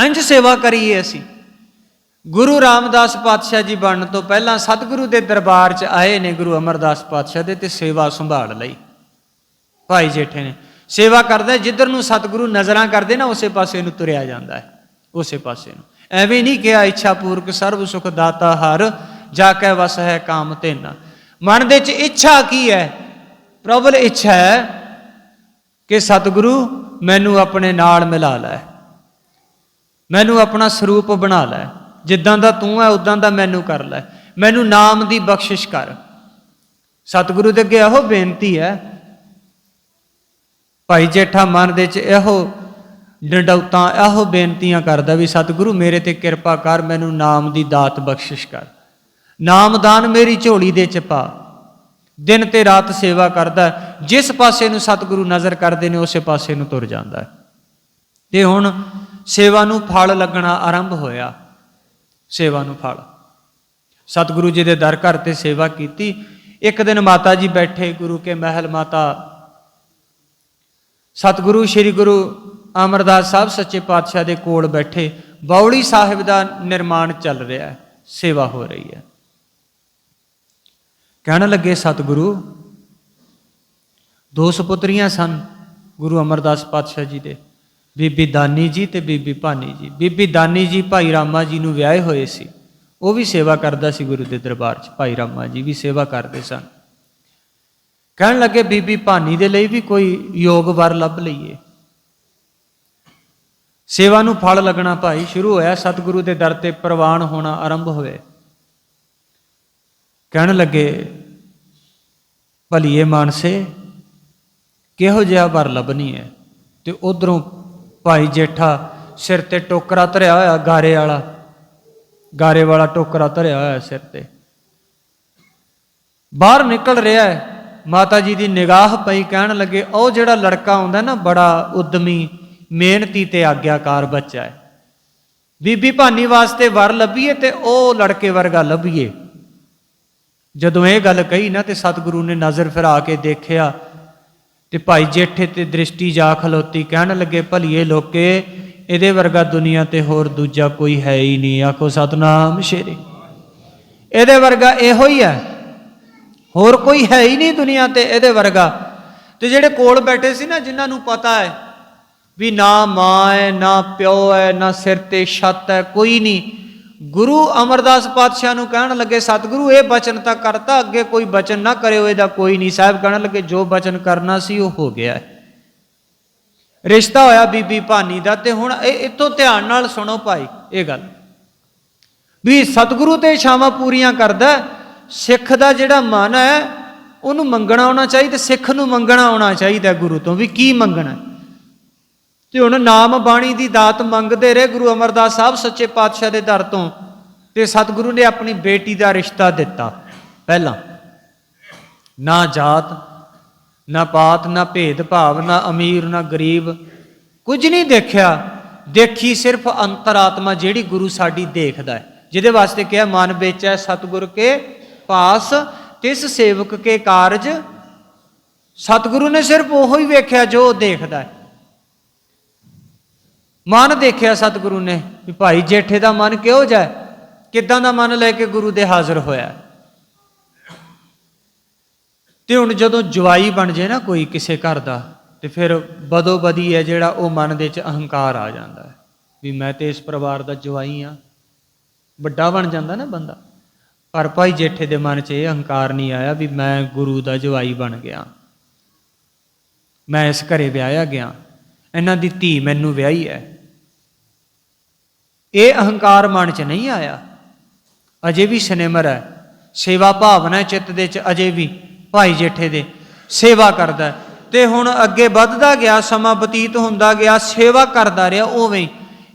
ਇੰਜ ਸੇਵਾ ਕਰੀਏ ਅਸੀਂ। ਗੁਰੂ ਰਾਮਦਾਸ ਪਾਤਸ਼ਾਹ ਜੀ ਬਣਨ ਤੋਂ ਪਹਿਲਾਂ ਸਤਿਗੁਰੂ ਦੇ ਦਰਬਾਰ 'ਚ ਆਏ ਨੇ ਗੁਰੂ ਅਮਰਦਾਸ ਪਾਤਸ਼ਾਹ ਦੇ ਤੇ ਸੇਵਾ ਸੰਭਾਲ ਲਈ। ਭਾਈ ਜੇਠੇ ਨੇ ਸੇਵਾ ਕਰਦਾ, ਜਿੱਧਰ ਨੂੰ ਸਤਿਗੁਰੂ ਨਜ਼ਰਾਂ ਕਰਦੇ ਨਾ, ਉਸੇ ਪਾਸੇ ਨੂੰ ਤੁਰਿਆ ਜਾਂਦਾ ਹੈ, ਉਸੇ ਪਾਸੇ ਨੂੰ। ਐਵੇਂ ਨਹੀਂ ਕਿਹਾ, ਇੱਛਾ ਪੂਰਕ ਸਰਬ ਸੁਖ ਦਾਤਾ ਹਰ, ਜਾ ਕੇ ਵਸ ਹੈ ਕਾਮ ਤੇਨਾ ਮਨ ਦੇ 'ਚ ਇੱਛਾ ਕੀ ਹੈ? ਪ੍ਰਬਲ ਇੱਛਾ ਹੈ ਕਿ ਸਤਿਗੁਰੂ ਮੈਨੂੰ ਆਪਣੇ ਨਾਲ ਮਿਲਾ ਲੈ। ਮੈਨੂੰ ਆਪਣਾ ਸਰੂਪ ਬਣਾ ਲੈ। ਜਿੱਦਾਂ ਦਾ ਤੂੰ ਹੈ ਉਦਾਂ ਦਾ ਮੈਨੂੰ ਕਰ ਲੈ। ਮੈਨੂੰ ਨਾਮ ਦੀ ਬਖਸ਼ਿਸ਼ ਕਰ। ਸਤਿਗੁਰੂ ਦੇ ਅੱਗੇ ਇਹੋ ਬੇਨਤੀ ਹੈ। ਭਾਈ ਜੇਠਾ ਮਨ ਦੇ ਚ ਇਹੋ ਡੰਡੌਤਾਂ, ਇਹੋ ਬੇਨਤੀਆਂ ਕਰਦਾ ਵੀ ਸਤਿਗੁਰੂ ਮੇਰੇ ਤੇ ਕਿਰਪਾ ਕਰ, ਮੈਨੂੰ ਨਾਮ ਦੀ ਦਾਤ ਬਖਸ਼ਿਸ਼ ਕਰ। ਨਾਮਦਾਨ ਮੇਰੀ ਝੋਲੀ ਦੇ ਚ ਪਾ। ਦਿਨ ਤੇ ਰਾਤ ਸੇਵਾ ਕਰਦਾ। ਜਿਸ ਪਾਸੇ ਨੂੰ ਸਤਿਗੁਰੂ ਨਜ਼ਰ ਕਰਦੇ ਨੇ, ਉਸੇ ਪਾਸੇ ਨੂੰ ਤੁਰ ਜਾਂਦਾ। ਹੈ ਤੇ ਹੁਣ ਸੇਵਾ ਨੂੰ ਫਲ ਲੱਗਣਾ ਆਰੰਭ ਹੋਇਆ। ਸੇਵਾ ਨੂੰ ਫਲ। ਸਤਿਗੁਰੂ ਜੀ ਦੇ ਦਰ ਘਰ ਤੇ ਸੇਵਾ ਕੀਤੀ। ਇੱਕ ਦਿਨ ਮਾਤਾ ਜੀ ਬੈਠੇ ਗੁਰੂ ਕੇ ਮਹਿਲ ਮਾਤਾ। ਸਤਿਗੁਰੂ ਸ੍ਰੀ ਗੁਰੂ ਅਮਰਦਾਸ ਸਾਹਿਬ ਸੱਚੇ ਪਾਤਸ਼ਾਹ ਦੇ ਕੋਲ ਬੈਠੇ। ਬੌੜੀ ਸਾਹਿਬ ਦਾ ਨਿਰਮਾਣ ਚੱਲ ਰਿਹਾ ਹੈ। ਸੇਵਾ ਹੋ ਰਹੀ ਹੈ। ਕਹਿਣ ਲੱਗੇ, ਸਤਿਗੁਰੂ, ਦੋ ਸੁਪੁੱਤਰੀਆਂ ਸਨ ਗੁਰੂ ਅਮਰਦਾਸ ਪਾਤਸ਼ਾਹ ਜੀ ਦੇ। ਬੀਬੀ ਦਾਨੀ ਜੀ ਤੇ ਬੀਬੀ ਭਾਨੀ ਜੀ। ਬੀਬੀ ਦਾਨੀ ਜੀ ਭਾਈ ਰਾਮਾ ਜੀ ਨੂੰ ਵਿਆਹੇ ਹੋਏ ਸੀ। ਉਹ ਵੀ ਸੇਵਾ ਕਰਦਾ ਸੀ ਗੁਰੂ ਦੇ ਦਰਬਾਰ 'ਚ। ਭਾਈ ਰਾਮਾ ਜੀ ਵੀ ਸੇਵਾ ਕਰਦੇ ਸਨ। ਕਹਿਣ ਲੱਗੇ, ਬੀਬੀ ਭਾਨੀ ਦੇ ਲਈ ਵੀ ਕੋਈ ਯੋਗ ਵਰ ਲੱਭ ਲਈਏ। ਸੇਵਾ ਨੂੰ ਫਲ ਲੱਗਣਾ ਭਾਈ, ਸ਼ੁਰੂ ਹੋਇਆ ਸਤਿਗੁਰੂ ਦੇ ਦਰ ਤੇ ਪ੍ਰਵਾਨ ਹੋਣਾ ਆਰੰਭ ਹੋਏ ਕਹਿਣ ਲੱਗੇ, ਭਲੀਏ ਮਾਨਸੇ, ਕਿਹੋ ਜਿਹਾ ਵਰ ਲੱਭਣੀ ਹੈ? ਤੇ ਉਧਰੋਂ ਭਾਈ ਜੇਠਾ, ਸਿਰ ਤੇ ਟੋਕਰਾ ਧਰਿਆ ਹੋਇਆ ਗਾਰੇ ਵਾਲਾ। ਗਾਰੇ ਵਾਲਾ ਟੋਕਰਾ ਧਰਿਆ ਹੋਇਆ ਸਿਰ ਤੇ। ਬਾਹਰ ਨਿਕਲ ਰਿਹਾ ਹੈ। ਮਾਤਾ ਜੀ ਦੀ ਨਿਗਾਹ ਪਈ ਕਹਿਣ ਲੱਗੇ, ਉਹ ਜਿਹੜਾ ਲੜਕਾ ਆਉਂਦਾ ਨਾ, ਬੜਾ ਉਦਮੀ, ਮਿਹਨਤੀ ਤੇ ਆਗਿਆਕਾਰ ਬੱਚਾ ਹੈ। ਬੀਬੀ ਭਾਨੀ ਵਾਸਤੇ ਵਰ ਲੱਭੀਏ ਤੇ ਉਹ ਲੜਕੇ ਵਰਗਾ ਲੱਭੀਏ। ਜਦੋਂ ਇਹ ਗੱਲ ਕਹੀ ਨਾ ਤੇ ਸਤਿਗੁਰੂ ਨੇ ਨਜ਼ਰ ਫਿਰਾ ਕੇ ਦੇਖਿਆ ਤੇ ਭਾਈ ਜੇਠੇ ਤੇ ਦ੍ਰਿਸ਼ਟੀ ਜਾ ਖਲੋਤੀ ਕਹਿਣ ਲੱਗੇ, ਭਲੀਏ ਲੋਕੇ, ਇਹਦੇ ਵਰਗਾ ਦੁਨੀਆ ਤੇ ਹੋਰ ਦੂਜਾ ਕੋਈ ਹੈ ਹੀ ਨਹੀਂ। ਆਖੋ, ਸਤਨਾਮ ਸ਼ੇਰੇ। ਇਹਦੇ ਵਰਗਾ ਇਹੋ ਹੀ ਹੈ। ਹੋਰ ਕੋਈ ਹੈ ਹੀ ਨਹੀਂ ਦੁਨੀਆ ਤੇ ਇਹਦੇ ਵਰਗਾ। ਤੇ ਜਿਹੜੇ ਕੋਲ ਬੈਠੇ ਸੀ ਨਾ, ਜਿਨ੍ਹਾਂ ਨੂੰ ਪਤਾ ਹੈ ਵੀ ਨਾ ਮਾਂ ਹੈ, ਨਾ ਪਿਓ ਹੈ, ਨਾ ਸਿਰ ਤੇ ਛੱਤ ਹੈ, ਕੋਈ ਨਹੀਂ। ਗੁਰੂ ਅਮਰਦਾਸ ਪਾਤਸ਼ਾਹ ਨੂੰ ਕਹਿਣ ਲੱਗੇ, ਸਤਿਗੁਰੂ, ਇਹ ਬਚਨ ਤਾਂ ਕਰਤਾ, ਅੱਗੇ ਕੋਈ ਬਚਨ ਨਾ ਕਰਿਓ, ਇਹਦਾ ਕੋਈ ਨਹੀਂ। ਸਾਹਿਬ ਕਹਿਣ ਲੱਗੇ, ਜੋ ਬਚਨ ਕਰਨਾ ਸੀ, ਉਹ ਹੋ ਗਿਆ ਰਿਸ਼ਤਾ ਹੋਇਆ ਬੀਬੀ ਭਾਨੀ ਦਾ ਤੇ ਹੁਣ ਇਹ ਇਤੋਂ ਧਿਆਨ ਨਾਲ ਸੁਣੋ ਭਾਈ, ਇਹ ਗੱਲ। ਵੀ ਸਤਿਗੁਰੂ ਤੇ ਇਛਾਵਾਂ ਪੂਰੀਆਂ ਕਰਦਾ ਸਿੱਖ ਦਾ ਜਿਹੜਾ ਮਨ ਹੈ, ਉਹਨੂੰ ਮੰਗਣਾ ਆਉਣਾ ਚਾਹੀਦਾ, ਸਿੱਖ ਨੂੰ ਮੰਗਣਾ ਆਉਣਾ ਚਾਹੀਦਾ ਗੁਰੂ ਤੋਂ, ਵੀ ਕੀ ਮੰਗਣਾ ਤੇ ਹੁਣ ਨਾਮ ਬਾਣੀ ਦੀ ਦਾਤ ਮੰਗਦੇ ਰਹੇ ਗੁਰੂ ਅਮਰਦਾਸ ਸਾਹਿਬ ਸੱਚੇ ਪਾਤਸ਼ਾਹ ਦੇ ਦਰ ਤੋਂ। ਤੇ ਸਤਿਗੁਰੂ ਨੇ ਆਪਣੀ ਬੇਟੀ ਦਾ ਰਿਸ਼ਤਾ ਦਿੱਤਾ ਪਹਿਲਾਂ। ਨਾ ਜਾਤ, ਨਾ ਪਾਤ, ਨਾ ਭੇਦ ਭਾਵ ਨਾ ਅਮੀਰ, ਨਾ ਗਰੀਬ। ਕੁਝ ਨਹੀਂ ਦੇਖਿਆ। ਦੇਖੀ ਸਿਰਫ ਅੰਤਰਾਤਮਾ ਜਿਹੜੀ ਗੁਰੂ ਸਾਡੀ ਦੇਖਦਾ ਹੈ। ਜਿਹਦੇ ਵਾਸਤੇ ਕਿਹਾ, ਮਨ ਵਿੱਚ ਹੈ ਸਤਿਗੁਰ ਕੇ ਪਾਸ, ਤਿਸ ਸੇਵਕ ਕੇ ਕਾਰਜ। ਸਤਿਗੁਰੂ ਨੇ ਸਿਰਫ ਉਹੋ ਹੀ ਵੇਖਿਆ ਜੋ ਦੇਖਦਾ ਹੈ। ਮਨ ਦੇਖਿਆ ਸਤਿਗੁਰੂ ਨੇ ਵੀ ਭਾਈ ਜੇਠੇ ਦਾ ਮਨ ਕਿਹੋ ਜਿਹਾ ਕਿੱਦਾਂ ਦਾ ਮਨ ਲੈ ਕੇ ਗੁਰੂ ਦੇ ਹਾਜ਼ਰ ਹੋਇਆ ਹੈ? ਤੇ ਹੁਣ ਜਦੋਂ ਜਵਾਈ ਬਣ ਜੇ ਨਾ ਕੋਈ ਕਿਸੇ ਘਰ ਦਾ, ਤੇ ਫਿਰ ਬਦੋ ਬਦੀ ਹੈ ਜਿਹੜਾ ਉਹ ਮਨ ਦੇ ਵਿੱਚ ਅਹੰਕਾਰ ਆ ਜਾਂਦਾ ਹੈ। ਵੀ ਮੈਂ ਤੇ ਇਸ ਪਰਿਵਾਰ ਦਾ ਜਵਾਈ ਆ ਵੱਡਾ ਬਣ ਜਾਂਦਾ ਨਾ ਬੰਦਾ। ਪਰ ਭਾਈ ਜੇਠੇ ਦੇ ਮਨ 'ਚ ਇਹ ਅਹੰਕਾਰ ਨਹੀਂ ਆਇਆ ਵੀ ਮੈਂ ਗੁਰੂ ਦਾ ਜਵਾਈ ਬਣ ਗਿਆ। ਮੈਂ ਇਸ ਘਰੇ ਵਿਆਹਿਆ ਗਿਆ। ਇਹਨਾਂ ਦੀ ਧੀ ਮੈਨੂੰ ਵਿਆਹੀ ਹੈ। ਇਹ ਅਹੰਕਾਰ ਮਨ 'ਚ ਨਹੀਂ ਆਇਆ। ਅਜੇ ਵੀ ਸਿਨੇਮਰ ਹੈ। ਸੇਵਾ ਭਾਵਨਾ ਚਿੱਤ ਦੇ 'ਚ ਅਜੇ ਵੀ ਭਾਈ ਜੇਠੇ ਦੇ ਸੇਵਾ ਕਰਦਾ ਤੇ ਹੁਣ ਅੱਗੇ ਵੱਧਦਾ ਗਿਆ, ਸਮਾਂ ਬਤੀਤ ਹੁੰਦਾ ਗਿਆ, ਸੇਵਾ ਕਰਦਾ ਰਿਹਾ, ਉਵੇਂ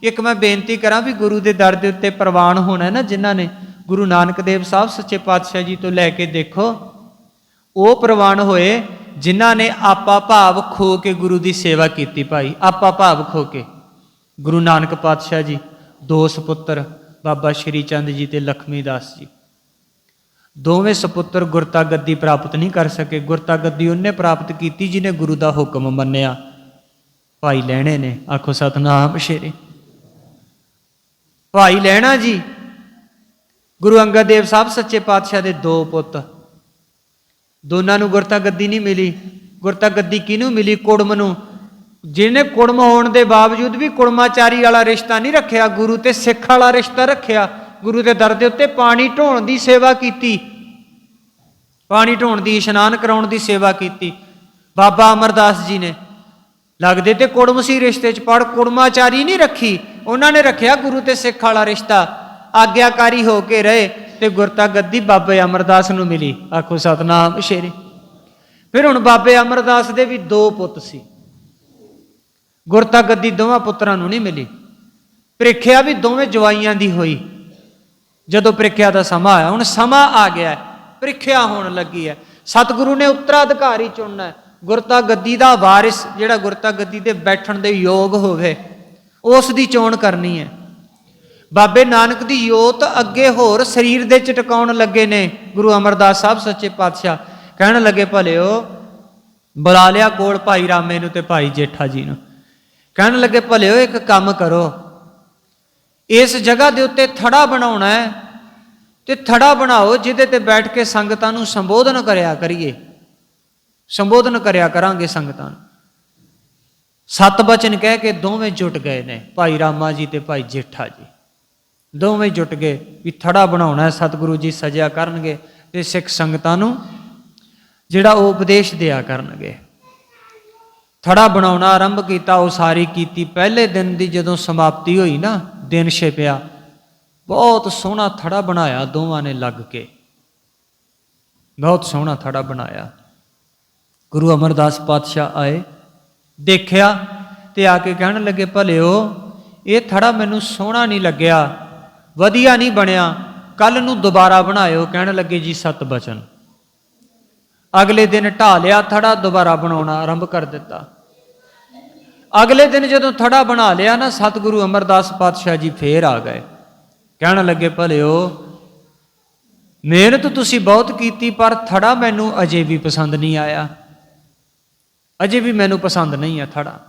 ਇੱਕ ਮੈਂ ਬੇਨਤੀ ਕਰਾਂ ਵੀ ਗੁਰੂ ਦੇ ਦਰ ਦੇ ਉੱਤੇ ਪ੍ਰਵਾਨ ਹੋਣਾ ਨਾ ਜਿਨ੍ਹਾਂ ਨੇ ਗੁਰੂ ਨਾਨਕ ਦੇਵ ਸਾਹਿਬ ਸੱਚੇ ਪਾਤਸ਼ਾਹ ਜੀ ਤੋਂ ਲੈ ਕੇ ਦੇਖੋ, ਉਹ ਪ੍ਰਵਾਨ ਹੋਏ ਜਿਨ੍ਹਾਂ ਨੇ ਆਪਾ ਭਾਵ ਖੋ ਕੇ ਗੁਰੂ ਦੀ ਸੇਵਾ ਕੀਤੀ ਭਾਈ। ਆਪਾ ਭਾਵ ਖੋ ਕੇ। ਗੁਰੂ ਨਾਨਕ ਪਾਤਸ਼ਾਹ ਜੀ, ਦੋ ਸੁਪੁੱਤਰ, ਬਾਬਾ ਸ਼੍ਰੀ ਚੰਦ ਜੀ ਤੇ ਲਖਮੀ ਦਾਸ ਜੀ। ਦੋਵੇਂ ਸੁਪੁੱਤਰ ਗੁਰਤਾ ਗੱਦੀ ਪ੍ਰਾਪਤ ਨਹੀਂ ਕਰ ਸਕੇ। ਗੁਰਤਾ ਗੱਦੀ ਉਹਨੇ ਪ੍ਰਾਪਤ ਕੀਤੀ ਜਿਹਨੇ ਗੁਰੂ ਦਾ ਹੁਕਮ ਮੰਨਿਆ। ਭਾਈ ਲੈਣੇ ਨੇ। ਆਖੋ, ਸਤਨਾਮ ਸ਼ੇਰੇ। ਭਾਈ ਲੈਣਾ ਜੀ। ਗੁਰੂ ਅੰਗਦ ਦੇਵ ਸਾਹਿਬ ਸੱਚੇ ਪਾਤਸ਼ਾਹ ਦੇ ਦੋ ਪੁੱਤ। ਦੋਨਾਂ ਨੂੰ ਗੁਰਤਾ ਗੱਦੀ ਨਹੀਂ ਮਿਲੀ। ਗੁਰਤਾ ਗੱਦੀ ਕਿਹਨੂੰ ਮਿਲੀ? ਕੁੜਮ ਨੂੰ। ਜਿਹਨੇ ਕੁੜਮ ਹੋਣ ਦੇ ਬਾਵਜੂਦ ਵੀ ਕੁੜਮਾਚਾਰੀ ਵਾਲਾ ਰਿਸ਼ਤਾ ਨਹੀਂ ਰੱਖਿਆ, ਗੁਰੂ ਤੇ ਸਿੱਖ ਵਾਲਾ ਰਿਸ਼ਤਾ ਰੱਖਿਆ, ਗੁਰੂ ਦੇ ਦਰ ਦੇ ਉੱਤੇ ਪਾਣੀ ਢੋਣ ਦੀ ਸੇਵਾ ਕੀਤੀ। ਪਾਣੀ ਢੋਣ ਦੀ, ਇਸ਼ਨਾਨ ਕਰਾਉਣ ਦੀ ਸੇਵਾ ਕੀਤੀ। ਬਾਬਾ ਅਮਰਦਾਸ ਜੀ ਨੇ। ਲੱਗਦੇ ਤੇ ਕੁੜਮ ਸੀ ਰਿਸ਼ਤੇ 'ਚ ਪੜ ਕੁੜਮਾਚਾਰੀ ਨਹੀਂ ਰੱਖੀ। ਉਹਨਾਂ ਨੇ ਰੱਖਿਆ ਗੁਰੂ ਤੇ ਸਿੱਖ ਵਾਲਾ ਰਿਸ਼ਤਾ। ਆਗਿਆਕਾਰੀ ਹੋ ਕੇ ਰਹੇ ਤੇ ਗੁਰਤਾ ਗੱਦੀ ਬਾਬੇ ਅਮਰਦਾਸ ਨੂੰ ਮਿਲੀ। ਆਖੋ, ਸਤਨਾਮ ਸ਼ੇਰੇ। ਫਿਰ ਹੁਣ ਬਾਬੇ ਅਮਰਦਾਸ ਦੇ ਵੀ ਦੋ ਪੁੱਤ ਸੀ। ਗੁਰਤਾ ਗੱਦੀ ਦੋਵਾਂ ਪੁੱਤਰਾਂ ਨੂੰ ਨਹੀਂ ਮਿਲੀ। ਪ੍ਰੀਖਿਆ ਵੀ ਦੋਵੇਂ ਜਵਾਈਆਂ ਦੀ ਹੋਈ। ਜਦੋਂ ਪ੍ਰੀਖਿਆ ਦਾ ਸਮਾਂ ਆਇਆ, ਹੁਣ ਸਮਾਂ ਆ ਗਿਆ ਪ੍ਰੀਖਿਆ ਹੋਣ ਲੱਗੀ ਹੈ। ਸਤਿਗੁਰੂ ਨੇ ਉੱਤਰਾਧਿਕਾਰੀ ਚੁਣਨਾ ਗੁਰਤਾ ਗੱਦੀ ਦਾ ਵਾਰਿਸ ਜਿਹੜਾ ਗੁਰਤਾ ਗੱਦੀ ਤੇ ਬੈਠਣ ਦੇ ਯੋਗ ਹੋਵੇ, ਉਸ ਦੀ ਚੋਣ ਕਰਨੀ ਹੈ। ਬਾਬੇ ਨਾਨਕ ਦੀ ਯੋਤ ਅੱਗੇ ਹੋਰ ਸਰੀਰ ਦੇ ਚਟਕਾਉਣ ਲੱਗੇ ਨੇ, ਗੁਰੂ ਅਮਰਦਾਸ ਸਾਹਿਬ ਸੱਚੇ ਪਾਤਸ਼ਾਹ। ਕਹਿਣ ਲੱਗੇ, ਭਲਿਓ, ਬੁਲਾ ਲਿਆ ਕੋਲ ਭਾਈ ਰਾਮੇ ਨੂੰ ਤੇ ਭਾਈ ਜੇਠਾ ਜੀ ਨੂੰ। ਕਹਿਣ ਲੱਗੇ, ਭਲਿਓ, ਇੱਕ ਕੰਮ ਕਰੋ। ਇਸ ਜਗ੍ਹਾ ਦੇ ਉੱਤੇ ਥੜਾ ਬਣਾਉਣਾ ਹੈ ਤੇ ਥੜਾ ਬਣਾਓ, ਜਿਹਦੇ ਤੇ ਬੈਠ ਕੇ ਸੰਗਤਾਂ ਨੂੰ ਸੰਬੋਧਨ ਕਰਿਆ ਕਰੀਏ। ਸੰਬੋਧਨ ਕਰਿਆ ਕਰਾਂਗੇ ਸੰਗਤਾਂ ਨੂੰ। ਸਤ ਬਚਨ ਕਹਿ ਕੇ ਦੋਵੇਂ ਜੁਟ ਗਏ ਨੇ, ਭਾਈ ਰਾਮਾ ਜੀ ਤੇ ਭਾਈ ਜੇਠਾ ਜੀ। ਦੋਵੇਂ ਜੁਟ ਗਏ ਵੀ ਥੜਾ ਬਣਾਉਣਾ ਸਤਿਗੁਰੂ ਜੀ ਸਜਿਆ ਕਰਨਗੇ ਤੇ ਸਿੱਖ ਸੰਗਤਾਂ ਨੂੰ ਜਿਹੜਾ ਉਹ ਉਪਦੇਸ਼ ਦਿਆ ਕਰਨਗੇ। ਥੜਾ ਬਣਾਉਣਾ ਆਰੰਭ ਕੀਤਾ, ਉਹ ਸਾਰੀ ਕੀਤੀ। ਪਹਿਲੇ ਦਿਨ ਦੀ ਜਦੋਂ ਸਮਾਪਤੀ ਹੋਈ ਨਾ, ਦਿਨ ਛਿਪਿਆ। ਬਹੁਤ ਸੋਹਣਾ ਥੜਾ ਬਣਾਇਆ ਦੋਵਾਂ ਨੇ ਲੱਗ ਕੇ। ਬਹੁਤ ਸੋਹਣਾ ਥੜਾ ਬਣਾਇਆ। ਗੁਰੂ ਅਮਰਦਾਸ ਪਾਤਸ਼ਾਹ ਆਏ, ਦੇਖਿਆ ਤੇ ਆ ਕੇ ਕਹਿਣ ਲੱਗੇ, ਭਲਿਓ, ਇਹ ਥੜਾ ਮੈਨੂੰ ਸੋਹਣਾ ਨਹੀਂ ਲੱਗਿਆ। ਵਧੀਆ ਨਹੀਂ ਬਣਿਆ ਕੱਲ ਨੂੰ ਦੁਬਾਰਾ ਬਣਾਇਓ, ਕਹਿਣ ਲੱਗੇ ਜੀ ਸਤ ਬਚਨ। ਅਗਲੇ ਦਿਨ ਢਾ ਲਿਆ, ਥੜਾ ਦੁਬਾਰਾ ਬਣਾਉਣਾ ਆਰੰਭ ਕਰ ਦਿੱਤਾ। ਅਗਲੇ ਦਿਨ ਜਦੋਂ ਥੜਾ ਬਣਾ ਲਿਆ ਨਾ, ਸਤਿਗੁਰੂ ਅਮਰਦਾਸ ਪਾਤਸ਼ਾਹ ਜੀ ਫੇਰ ਆ ਗਏ। ਕਹਿਣ ਲੱਗੇ, ਭਲਿਓ, ਮਿਹਨਤ ਤੁਸੀਂ ਬਹੁਤ ਕੀਤੀ, ਪਰ ਥੜਾ ਮੈਨੂੰ ਅਜੇ ਵੀ ਪਸੰਦ ਨਹੀਂ ਆਇਆ। ਅਜੇ ਵੀ ਮੈਨੂੰ ਪਸੰਦ ਨਹੀਂ ਆ ਥੜਾ।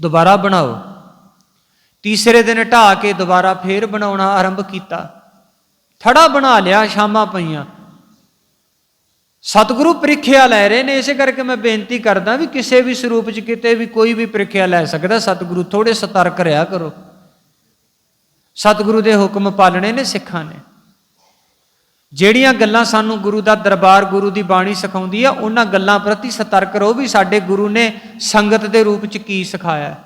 ਦੁਬਾਰਾ ਬਣਾਓ। ਤੀਸਰੇ ਦਿਨ ਢਾ ਕੇ ਦੁਬਾਰਾ ਫੇਰ ਬਣਾਉਣਾ ਆਰੰਭ ਕੀਤਾ। ਥੜਾ ਬਣਾ ਲਿਆ ਸ਼ਾਮਾਂ ਪਈਆਂ। ਸਤਿਗੁਰੂ ਪ੍ਰੀਖਿਆ ਲੈ ਰਹੇ ਨੇ, ਇਸੇ ਕਰਕੇ ਮੈਂ ਬੇਨਤੀ ਕਰਦਾ ਵੀ ਕਿਸੇ ਵੀ ਸਰੂਪ 'ਚ ਕਿਤੇ ਵੀ ਕੋਈ ਵੀ ਪ੍ਰੀਖਿਆ ਲੈ ਸਕਦਾ। ਸਤਿਗੁਰੂ ਥੋੜੇ ਸਤਰਕ ਰਿਹਾ ਕਰੋ। ਸਤਿਗੁਰੂ ਦੇ ਹੁਕਮ ਪਾਲਣੇ ਨੇ ਸਿੱਖਾਂ ਨੇ। ਜਿਹੜੀਆਂ ਗੱਲਾਂ ਸਾਨੂੰ ਗੁਰੂ ਦਾ ਦਰਬਾਰ, ਗੁਰੂ ਦੀ ਬਾਣੀ ਸਿਖਾਉਂਦੀ ਆ, ਉਹਨਾਂ ਗੱਲਾਂ ਪ੍ਰਤੀ ਸਤਰਕ ਰਹੋ ਵੀ ਸਾਡੇ ਗੁਰੂ ਨੇ ਸੰਗਤ ਦੇ ਰੂਪ 'ਚ ਕੀ ਸਿਖਾਇਆ। ਹੈ।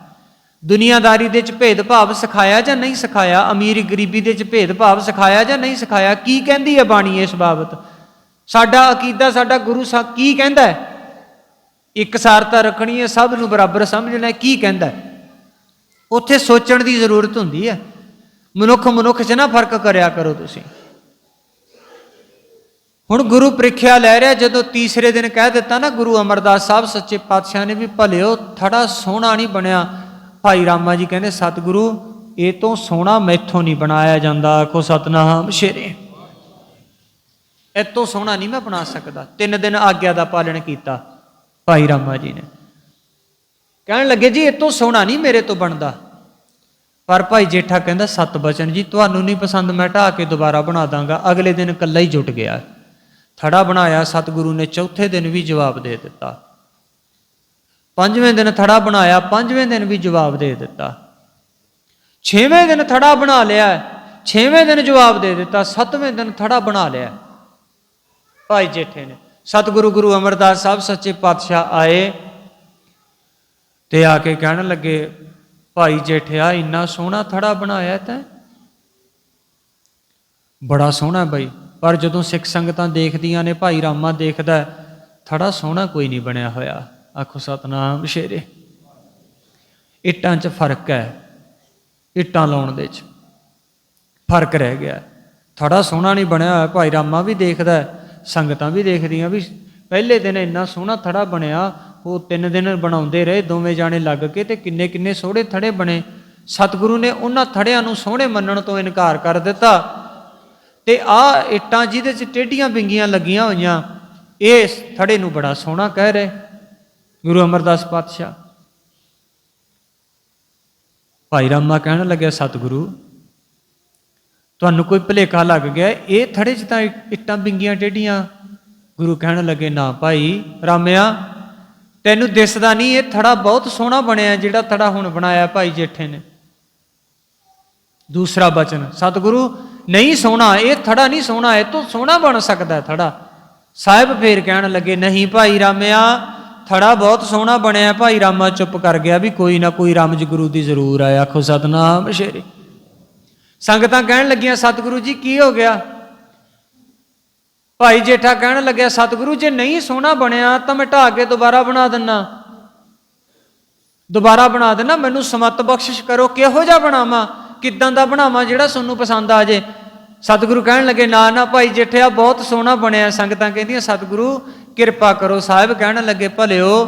ਦੁਨੀਆਦਾਰੀ ਦੇ 'ਚ ਭੇਦਭਾਵ ਸਿਖਾਇਆ ਜਾਂ ਨਹੀਂ ਸਿਖਾਇਆ? ਅਮੀਰ ਗਰੀਬੀ ਦੇ 'ਚ ਭੇਦਭਾਵ ਸਿਖਾਇਆ ਜਾਂ ਨਹੀਂ ਸਿਖਾਇਆ? ਕੀ ਕਹਿੰਦੀ ਹੈ ਬਾਣੀ ਇਸ ਬਾਬਤ? ਸਾਡਾ ਅਕੀਦਾ ਸਾਡਾ ਗੁਰੂ ਸਾਹਿਬ ਕੀ ਕਹਿੰਦਾ ਹੈ? ਇੱਕ ਸਾਰਤਾ ਰੱਖਣੀ ਹੈ ਸਭ ਨੂੰ ਬਰਾਬਰ ਸਮਝਣਾ ਹੈ, ਕੀ ਕਹਿੰਦਾ ਉੱਥੇ ਸੋਚਣ ਦੀ ਜ਼ਰੂਰਤ ਹੁੰਦੀ ਹੈ। ਮਨੁੱਖ ਮਨੁੱਖ 'ਚ ਨਾ ਫ਼ਰਕ ਕਰਿਆ ਕਰੋ ਤੁਸੀਂ। ਹੁਣ ਗੁਰੂ ਪ੍ਰੀਖਿਆ ਲੈ ਰਿਹਾ ਜਦੋਂ ਤੀਸਰੇ ਦਿਨ ਕਹਿ ਦਿੱਤਾ ਨਾ ਗੁਰੂ ਅਮਰਦਾਸ ਸਾਹਿਬ ਸੱਚੇ ਪਾਤਸ਼ਾਹ ਨੇ ਵੀ ਭਲਿਓ ਥੜਾ ਸੋਹਣਾ ਨਹੀਂ ਬਣਿਆ। ਭਾਈ ਰਾਮਾ ਜੀ ਕਹਿੰਦੇ, ਸਤਿਗੁਰੂ, ਇਹ ਤੋਂ ਸੋਹਣਾ ਮੈਥੋਂ ਨਹੀਂ ਬਣਾਇਆ ਜਾਂਦਾ। ਆਖੋ, ਸਤਨਾਮ ਸ਼ੇਰੇ। ਇਹ ਤੋਂ ਸੋਹਣਾ ਨਹੀਂ ਮੈਂ ਬਣਾ ਸਕਦਾ। ਤਿੰਨ ਦਿਨ ਆਗਿਆ ਦਾ ਪਾਲਣ ਕੀਤਾ ਭਾਈ ਰਾਮਾ ਜੀ ਨੇ। ਕਹਿਣ ਲੱਗੇ, ਜੀ, ਇਹ ਤੋਂ ਸੋਹਣਾ ਨਹੀਂ ਮੇਰੇ ਤੋਂ ਬਣਦਾ। ਪਰ ਭਾਈ ਜੇਠਾ ਕਹਿੰਦਾ, ਸਤ ਬਚਨ ਜੀ, ਤੁਹਾਨੂੰ ਨਹੀਂ ਪਸੰਦ, ਮੈਂ ਢਾ ਕੇ ਦੁਬਾਰਾ ਬਣਾ ਦਾਂਗਾ। ਅਗਲੇ ਦਿਨ ਇਕੱਲਾ ਹੀ ਜੁਟ ਗਿਆ। ਥੜਾ ਬਣਾਇਆ, ਸਤਿਗੁਰੂ ਨੇ ਚੌਥੇ ਦਿਨ ਵੀ ਜਵਾਬ ਦੇ ਦਿੱਤਾ। ਪੰਜਵੇਂ ਦਿਨ ਥੜਾ ਬਣਾਇਆ, ਪੰਜਵੇਂ ਦਿਨ ਵੀ ਜਵਾਬ ਦੇ ਦਿੱਤਾ। ਛੇਵੇਂ ਦਿਨ ਥੜਾ ਬਣਾ ਲਿਆ, ਛੇਵੇਂ ਦਿਨ ਜਵਾਬ ਦੇ ਦਿੱਤਾ, ਸੱਤਵੇਂ ਦਿਨ ਥੜਾ ਬਣਾ ਲਿਆ। ਭਾਈ ਜੇਠੇ ਨੇ, ਸਤਿਗੁਰੂ ਗੁਰੂ ਅਮਰਦਾਸ ਸਾਹਿਬ ਸੱਚੇ ਪਾਤਸ਼ਾਹ ਆਏ ਤੇ ਆ ਕੇ ਕਹਿਣ ਲੱਗੇ, ਭਾਈ ਜੇਠਿਆ, ਇੰਨਾ ਸੋਹਣਾ ਥੜਾ ਬਣਾਇਆ ਤੈਂ? ਬੜਾ ਸੋਹਣਾ ਬਈ, ਪਰ ਜਦੋਂ ਸਿੱਖ ਸੰਗਤਾਂ ਦੇਖਦੀਆਂ ਨੇ, ਭਾਈ ਰਾਮਾ ਦੇਖਦਾ, ਥੜਾ ਸੋਹਣਾ ਕੋਈ ਨਹੀਂ ਬਣਿਆ ਹੋਇਆ। ਆਖੋ ਸਤਨਾਮ ਸ਼ੇਰੇ। ਇੱਟਾਂ 'ਚ ਫ਼ਰਕ ਹੈ, ਇੱਟਾਂ ਲਾਉਣ ਦੇ 'ਚ। ਫ਼ਰਕ ਰਹਿ ਗਿਆ। ਥੜਾ ਸੋਹਣਾ ਨਹੀਂ ਬਣਿਆ ਹੋਇਆ, ਭਾਈ ਰਾਮਾ ਵੀ ਦੇਖਦਾ ਸੰਗਤਾਂ ਵੀ ਦੇਖਦੀਆਂ ਵੀ ਪਹਿਲੇ ਦਿਨ ਇੰਨਾ ਸੋਹਣਾ ਥੜਾ ਬਣਿਆ, ਉਹ ਤਿੰਨ ਦਿਨ ਬਣਾਉਂਦੇ ਰਹੇ, ਦੋਵੇਂ ਜਾਣੇ ਲੱਗ ਕੇ ਤੇ ਕਿੰਨੇ ਕਿੰਨੇ ਸੋਹਣੇ ਥੜੇ ਬਣੇ। ਸਤਿਗੁਰੂ ਨੇ ਉਹਨਾਂ ਥੜਿਆਂ ਨੂੰ ਸੋਹਣੇ ਮੰਨਣ ਤੋਂ ਇਨਕਾਰ ਕਰ ਦਿੱਤਾ। ਤੇ ਆ ਇੱਟਾਂ ਜਿਹਦੇ 'ਚ ਟੇਢੀਆਂ ਬਿੰਗੀਆਂ ਲੱਗੀਆਂ ਹੋਈਆਂ ਇਹ ਥੜੇ ਨੂੰ ਬੜਾ ਸੋਹਣਾ ਕਹਿ ਰਹੇ। ਗੁਰੂ ਅਮਰਦਾਸ ਪਾਤਸ਼ਾਹ। ਭਾਈ ਰਾਮਾ ਕਹਿਣ ਲੱਗਿਆ, ਸਤਿਗੁਰੂ, ਤੁਹਾਨੂੰ ਕੋਈ ਭੁਲੇਖਾ ਲੱਗ ਗਿਆ? ਇਹ ਥੜੇ 'ਚ ਤਾਂ ਇੱਟਾਂ ਬਿੰਗੀਆਂ ਟੇਢੀਆਂ। ਗੁਰੂ ਕਹਿਣ ਲੱਗੇ, ਨਾ ਭਾਈ, ਰਾਮਿਆ, ਤੈਨੂੰ ਦਿਸਦਾ ਨਹੀਂ, ਇਹ ਥੜਾ ਬਹੁਤ ਸੋਹਣਾ ਬਣਿਆ, ਜਿਹੜਾ ਥੜਾ ਹੁਣ ਬਣਾਇਆ ਭਾਈ ਜੇਠੇ ਨੇ। ਦੂਸਰਾ ਬਚਨ, ਸਤਿਗੁਰੂ, ਨਹੀਂ ਸੋਹਣਾ, ਇਹ ਥੜਾ ਨਹੀਂ ਸੋਹਣਾ, ਇਹ ਤੋਂ ਸੋਹਣਾ ਬਣ ਸਕਦਾ ਥੜਾ। ਸਾਹਿਬ ਫੇਰ ਕਹਿਣ ਲੱਗੇ, ਨਹੀਂ ਭਾਈ, ਰਾਮਿਆ ਥੜਾ ਬਹੁਤ ਸੋਹਣਾ ਬਣਿਆ, ਭਾਈ ਰਾਮਾ ਚੁੱਪ ਕਰ ਗਿਆ ਵੀ ਕੋਈ ਨਾ ਕੋਈ ਰਮਜ ਗੁਰੂ ਦੀ ਜ਼ਰੂਰ ਆਇਆ, ਆਖੋ ਸਤਨਾਮ ਸ਼ੇਰੇ। ਸੰਗਤਾਂ ਕਹਿਣ ਲੱਗੀਆਂ, ਸਤਿਗੁਰੂ ਜੀ ਕੀ ਹੋ ਗਿਆ? ਭਾਈ ਜੇਠਾ ਕਹਿਣ ਲੱਗਿਆ, ਸਤਿਗੁਰੂ ਜੇ ਨਹੀਂ ਸੋਹਣਾ ਬਣਿਆ ਤਾਂ ਮੈਂ ਢਾ ਕੇ ਦੁਬਾਰਾ ਬਣਾ ਦਿੰਨਾ। ਦੁਬਾਰਾ ਬਣਾ ਦੇਣਾ ਮੈਨੂੰ ਸਮਤ ਬਖਸ਼ਿਸ਼ ਕਰੋ, ਕਿਹੋ ਜਿਹਾ ਬਣਾਵਾਂ? ਕਿੱਦਾਂ ਦਾ ਬਣਾਵਾਂ ਜਿਹੜਾ ਤੁਹਾਨੂੰ ਪਸੰਦ ਆ ਜੇ? ਸਤਿਗੁਰੂ ਕਹਿਣ ਲੱਗੇ, ਨਾ ਨਾ ਭਾਈ ਜੇਠਿਆ ਬਹੁਤ ਸੋਹਣਾ ਬਣਿਆ ਸੰਗਤਾਂ, ਕਹਿੰਦੀਆਂ, ਸਤਿਗੁਰੂ, ਕਿਰਪਾ ਕਰੋ। ਸਾਹਿਬ ਕਹਿਣ ਲੱਗੇ, ਭਲਿਓ,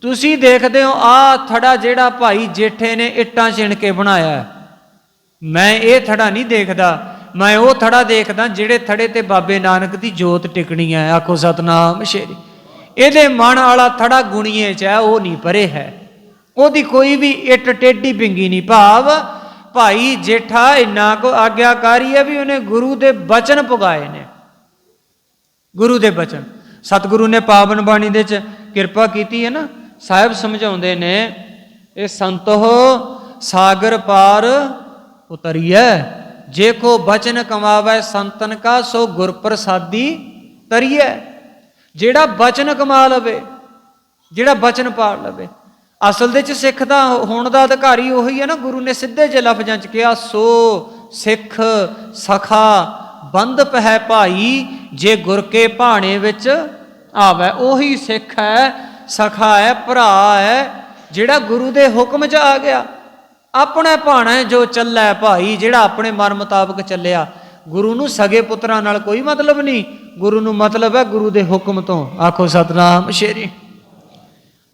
ਤੁਸੀਂ ਦੇਖਦੇ ਹੋ ਆ ਥੜਾ ਜਿਹੜਾ ਭਾਈ ਜੇਠੇ ਨੇ ਇੱਟਾਂ ਚਿਣ ਕੇ ਬਣਾਇਆ ਮੈਂ ਇਹ ਥੜਾ ਨਹੀਂ ਦੇਖਦਾ, ਮੈਂ ਉਹ ਥੜਾ ਦੇਖਦਾ ਜਿਹੜੇ ਥੜੇ ਤੇ ਬਾਬੇ ਨਾਨਕ ਦੀ ਜੋਤ ਟਿਕਣੀ ਹੈ। ਆਖੋ, ਸਤਨਾਮ ਸ਼ੇਰੀ। ਇਹਦੇ ਮਨ ਵਾਲਾ ਥੜਾ ਗੁਣੀਏ ਚ ਹੈ, ਉਹ ਨਹੀਂ ਪਰੇ ਹੈ। ਉਹਦੀ ਕੋਈ ਵੀ ਇੱਟ, ਟੇਢੀ ਪਿੰਗੀ ਨਹੀਂ ਭਾਵ ਭਾਈ ਜੇਠਾ, ਇੰਨਾ ਕੋ ਆਗਿਆਕਾਰੀ ਹੈ ਵੀ ਉਹਨੇ ਗੁਰੂ ਦੇ ਬਚਨ ਪੁਗਾਏ ਨੇ। ਗੁਰੂ ਦੇ ਬਚਨ। ਸਤਿਗੁਰੂ ਨੇ ਪਾਵਨ ਬਾਣੀ ਦੇ ਚ ਕਿਰਪਾ ਕੀਤੀ ਹੈ ਨਾ, ਸਾਹਿਬ ਸਮਝਾਉਂਦੇ ਨੇ, ਇਹ ਸੰਤੋ ਸਾਗਰ ਪਾਰ ਉਤਰੀਐ, ਜੇ ਕੋ ਬਚਨ ਕਮਾਵੇ ਸੰਤਨ ਕਾ, ਸੋ ਗੁਰ ਪ੍ਰਸਾਦੀ ਤਰੀਐ। ਜਿਹੜਾ ਬਚਨ ਕਮਾ ਲਵੇ, ਜਿਹੜਾ ਬਚਨ ਪਾੜ ਲਵੇ ਅਸਲ ਦੇ ਚ ਸਿੱਖ ਦਾ ਹੋਣ ਦਾ ਅਧਿਕਾਰੀ ਉਹੀ ਹੈ ਨਾ, ਗੁਰੂ ਨੇ ਸਿੱਧੇ ਜਿਹੇ ਲਫ਼ਜ਼ਾਂ ਚ ਕਿਹਾ, ਸੋ ਸਿੱਖ ਸਖਾ ਬੰਦ ਪਹਿ ਭਾਈ, ਜੇ ਗੁਰ ਕੇ ਭਾਣੇ ਵਿੱਚ ਆਵੇ। ਉਹੀ ਸਿੱਖ ਹੈ, ਸਖਾ ਹੈ, ਭਰਾ ਹੈ, ਜਿਹੜਾ ਗੁਰੂ ਦੇ ਹੁਕਮ 'ਚ ਆ ਗਿਆ। ਆਪਣੇ ਭਾਣਾ ਜੋ ਚੱਲੈ ਭਾਈ, ਜਿਹੜਾ ਆਪਣੇ ਮਨ ਮੁਤਾਬਕ ਚੱਲਿਆ। ਗੁਰੂ ਨੂੰ ਸਗੇ ਪੁੱਤਰਾਂ ਨਾਲ ਕੋਈ ਮਤਲਬ ਨਹੀਂ। ਗੁਰੂ ਨੂੰ ਮਤਲਬ ਹੈ ਗੁਰੂ ਦੇ ਹੁਕਮ ਤੋਂ। ਆਖੋ ਸਤਨਾਮ, ਸ਼ੇਰੀ।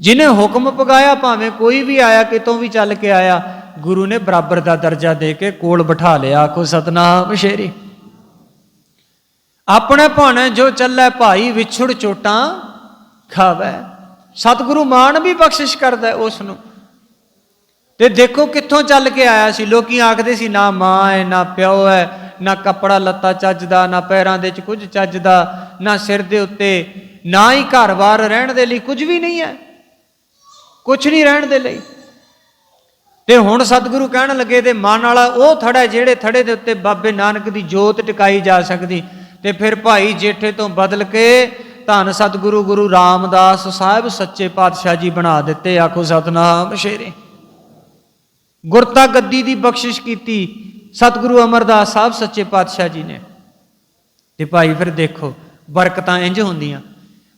ਜਿਹਨੇ ਹੁਕਮ ਪਗਾਇਆ, ਭਾਵੇਂ ਕੋਈ ਵੀ ਆਇਆ, ਕਿਤੋਂ ਵੀ ਚੱਲ ਕੇ ਆਇਆ, ਗੁਰੂ ਨੇ ਬਰਾਬਰ ਦਾ ਦਰਜਾ ਦੇ ਕੇ ਕੋਲ ਬਿਠਾ ਲਿਆ। ਆਖੋ, ਸਤਨਾਮ ਸ਼ੇਰੀ। ਆਪਣੇ ਭਾਣੇ ਜੋ ਚੱਲੈ ਭਾਈ, ਵਿਛੜ ਚੋਟਾਂ ਖਾਵੇ। ਸਤਿਗੁਰੂ ਮਾਨ ਵੀ ਬਖਸ਼ਿਸ਼ ਕਰਦਾ ਹੈ ਉਸ ਨੂੰ ਤੇ ਦੇਖੋ ਕਿੱਥੋਂ ਚੱਲ ਕੇ ਆਇਆ ਸੀ। ਲੋਕੀ ਆਖਦੇ ਸੀ, ਨਾ ਮਾਂ ਹੈ, ਨਾ ਪਿਓ ਹੈ, ਨਾ ਕੱਪੜਾ ਲੱਤਾ ਚੱਜਦਾ, ਨਾ ਪੈਰਾਂ ਦੇ ਚ ਕੁਝ ਚੱਜਦਾ, ਨਾ ਸਿਰ ਦੇ ਉੱਤੇ, ਨਾ ਹੀ ਘਰ-ਬਾਰ ਰਹਿਣ ਦੇ ਲਈ ਕੁਝ ਵੀ ਨਹੀਂ ਹੈ। ਕੁਝ ਨਹੀਂ ਰਹਿਣ ਦੇ ਲਈ। ਤੇ ਹੁਣ ਸਤਿਗੁਰੂ ਕਹਿਣ ਲੱਗੇ ਤੇ ਮਨ ਵਾਲਾ ਉਹ ਥੜਾ ਜਿਹੜੇ ਥੜੇ ਦੇ ਉੱਤੇ ਬਾਬੇ ਨਾਨਕ ਦੀ ਜੋਤ ਟਿਕਾਈ ਜਾ ਸਕਦੀ। ਤੇ ਫਿਰ ਭਾਈ ਜੇਠੇ ਤੋਂ ਬਦਲ ਕੇ ਧੰਨ ਸਤਿਗੁਰੂ ਗੁਰੂ ਰਾਮਦਾਸ ਸਾਹਿਬ ਸੱਚੇ ਪਾਤਸ਼ਾਹ ਜੀ ਬਣਾ ਦਿੱਤੇ। ਆਖੋ ਸਤਨਾਮ ਸ਼ੇਰੇ। ਗੁਰਤਾ ਗੱਦੀ ਦੀ ਬਖਸ਼ਿਸ਼ ਕੀਤੀ ਸਤਿਗੁਰੂ ਅਮਰਦਾਸ ਸਾਹਿਬ ਸੱਚੇ ਪਾਤਸ਼ਾਹ ਜੀ ਨੇ। ਤੇ ਭਾਈ ਫਿਰ ਦੇਖੋ ਬਰਕਤਾਂ ਇੰਜ ਹੁੰਦੀਆਂ।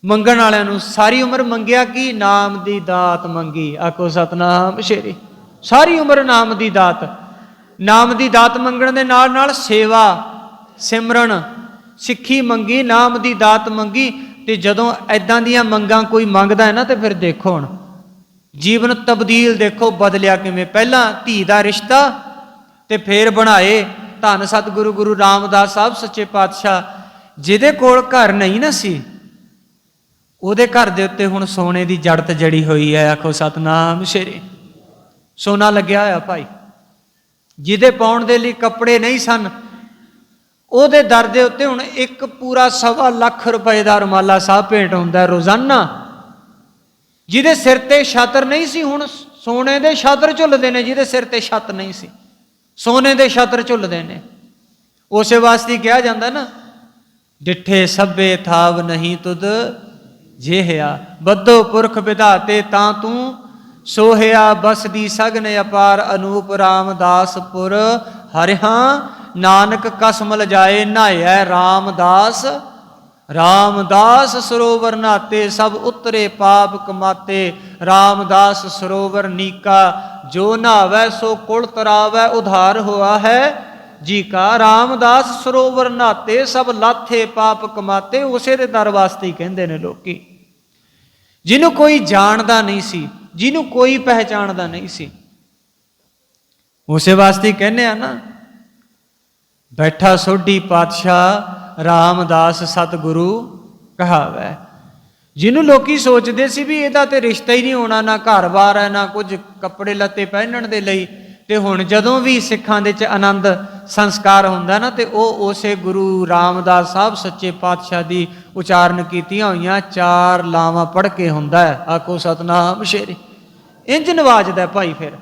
ਮੰਗਣ ਵਾਲਿਆਂ ਨੂੰ ਸਾਰੀ ਉਮਰ ਮੰਗਿਆ ਕੀ? ਨਾਮ ਦੀ ਦਾਤ ਮੰਗੀ। ਆਖੋ, ਸਤਨਾਮ ਸ਼ੇਰੀ। ਸਾਰੀ ਉਮਰ ਨਾਮ ਦੀ ਦਾਤ। ਨਾਮ ਦੀ ਦਾਤ ਮੰਗਣ ਦੇ ਨਾਲ ਨਾਲ ਸੇਵਾ, ਸਿਮਰਨ, ਸਿੱਖੀ ਮੰਗੀ, ਨਾਮ ਦੀ ਦਾਤ ਮੰਗੀ ਤੇ ਜਦੋਂ ਐਦਾਂ ਦੀਆਂ ਮੰਗਾਂ ਕੋਈ ਮੰਗਦਾ ਹੈ ਨਾ ਤੇ ਫਿਰ ਦੇਖੋ ਹੁਣ। ਜੀਵਨ ਤਬਦੀਲ ਦੇਖੋ ਬਦਲਿਆ ਕਿਵੇਂ। ਪਹਿਲਾਂ ਧੀ ਦਾ ਰਿਸ਼ਤਾ ਤੇ ਫੇਰ ਬਣਾਏ ਧੰਨ ਸਤਿਗੁਰੂ ਗੁਰੂ ਰਾਮਦਾਸ ਸਾਹਿਬ ਸੱਚੇ ਪਾਤਸ਼ਾਹ। ਜਿਹਦੇ ਕੋਲ ਘਰ ਨਹੀਂ ਨਾ ਸੀ ਉਹਦੇ ਘਰ ਦੇ ਉੱਤੇ ਹੁਣ ਸੋਨੇ ਦੀ ਜੜਤ ਜੜੀ ਹੋਈ ਹੈ। ਆਖੋ, ਸਤਨਾਮ ਸ਼ੇਰੇ। ਸੋਨਾ ਲੱਗਿਆ ਹੋਇਆ ਭਾਈ। ਜਿਹਦੇ ਪਾਉਣ ਦੇ ਲਈ ਕੱਪੜੇ ਨਹੀਂ ਸਨ, ਉਹਦੇ ਦਰ ਦੇ ਉੱਤੇ ਹੁਣ ਇੱਕ ਪੂਰਾ ਸਵਾ ਲੱਖ ਰੁਪਏ ਦਾ ਰੁਮਾਲਾ ਸਾਹਿਬ ਭੇਟ ਹੁੰਦਾ ਰੋਜ਼ਾਨਾ। ਜਿਹਦੇ ਸਿਰ ਤੇ ਛਤਰ ਨਹੀਂ ਸੀ, ਹੁਣ ਸੋਨੇ ਦੇ ਛਾਤਰ ਝੁੱਲਦੇ ਨੇ, ਜਿਹਦੇ ਸਿਰ ਤੇ ਛੱਤ ਨਹੀਂ ਸੀ, ਸੋਨੇ ਦੇ ਛਤਰ ਝੁੱਲਦੇ ਨੇ। ਉਸੇ ਵਾਸਤੇ ਕਿਹਾ ਜਾਂਦਾ ਨਾ, ਡਿੱਠੇ ਸਭੇ ਥਾਵ ਨਹੀਂ ਤੁਧ ਜਿਹਿਆ ਬੱਦੋ ਪੁਰਖ ਵਿਧਾਤੇ ਤਾਂ ਤੂੰ ਸੋਹਿਆ ਬਸਦੀ ਸਗਨ ਅਪਾਰ ਅਨੂਪ ਰਾਮਦਾਸਪੁਰ। ਹਰਿਹਾਂ, ਨਾਨਕ ਕਸਮਲ ਜਾਏ ਨਹਾਇਐ ਰਾਮਦਾਸ। ਰਾਮਦਾਸ ਸਰੋਵਰ ਨਾਤੇ, ਸਭ ਉਤਰੇ ਪਾਪ ਕਮਾਤੇ। ਰਾਮਦਾਸ ਸਰੋਵਰ ਨੀਕਾ, ਜੋ ਨਹਾਵੈ ਸੋ ਕੁਲ ਤਰਾਵੈ ਉਧਾਰ ਹੋਆ ਹੈ। ਜੀ ਕਾ ਰਾਮਦਾਸ ਸਰੋਵਰ ਨਾਤੇ, ਸਭ ਲਾਥੇ ਪਾਪ ਕਮਾਤੇ, ਉਸੇ ਦੇ ਦਰ ਵਾਸਤੇ ਹੀ ਕਹਿੰਦੇ ਨੇ ਲੋਕੀ। ਜਿਹਨੂੰ ਕੋਈ ਜਾਣਦਾ ਨਹੀਂ ਸੀ, ਜਿਹਨੂੰ ਕੋਈ ਪਹਿਚਾਣਦਾ ਨਹੀਂ ਸੀ, ਉਸੇ ਵਾਸਤੇ ਹੀ ਕਹਿੰਦੇ ਆ ਨਾ, ਬੈਠਾ ਸੋਢੀ ਪਾਤਸ਼ਾਹ ਰਾਮਦਾਸ ਸਤਿਗੁਰੂ ਕਹਾਵੈ। ਜਿਹਨੂੰ ਲੋਕੀ ਸੋਚਦੇ ਸੀ ਵੀ ਇਹਦਾ ਤੇ ਰਿਸ਼ਤਾ ਹੀ ਨਹੀਂ ਹੋਣਾ, ਨਾ ਘਰ-ਬਾਰ ਹੈ, ਨਾ ਕੁਝ ਕੱਪੜੇ ਲੱਤੇ ਪਹਿਨਣ ਦੇ ਲਈ ਤੇ ਹੁਣ ਜਦੋਂ ਵੀ ਸਿੱਖਾਂ ਦੇ ਚ ਆਨੰਦ, ਸੰਸਕਾਰ ਹੁੰਦਾ ਨਾ, ਤੇ ਉਹ ਉਸੇ ਗੁਰੂ ਰਾਮਦਾਸ ਸਾਹਿਬ ਸੱਚੇ ਪਾਤਸ਼ਾਹ ਦੀ ਉਚਾਰਨ ਕੀਤੀਆਂ ਹੋਈਆਂ, ਚਾਰ ਲਾਵਾਂ ਪੜ੍ਹ ਕੇ ਹੁੰਦਾ ਹੈ, ਆਖੋ ਸਤਨਾਮ ਸ਼ੇਰੀ। ਇੰਜ ਨਵਾਜਦਾ ਭਾਈ ਫਿਰ।